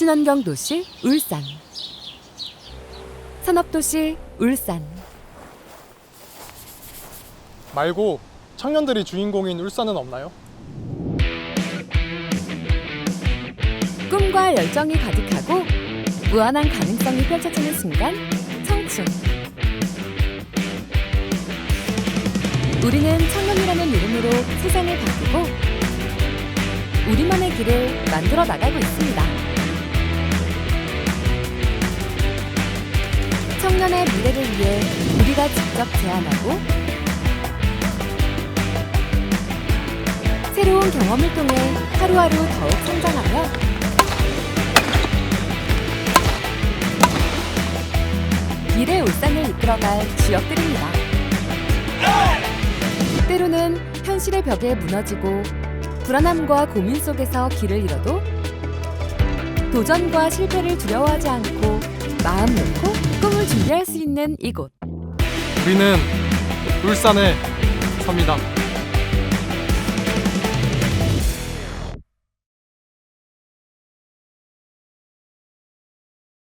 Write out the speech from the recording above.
친환경 도시 울산 산업도시 울산 말고 청년들이 주인공인 울산은 없나요? 꿈과 열정이 가득하고 무한한 가능성이 펼쳐지는 순간 청춘 우리는 청년이라는 이름으로 세상을 바꾸고 우리만의 길을 만들어 나가고 있습니다. 청년의 미래를 위해 우리가 직접 제안하고 새로운 경험을 통해 하루하루 더욱 성장하며 미래 울산을 이끌어갈 주역들입니다. 때로는 현실의 벽에 무너지고 불안함과 고민 속에서 길을 잃어도 도전과 실패를 두려워하지 않고 마음 놓고 준비할 수 있는 이곳. 우리는 울산의 섬이다.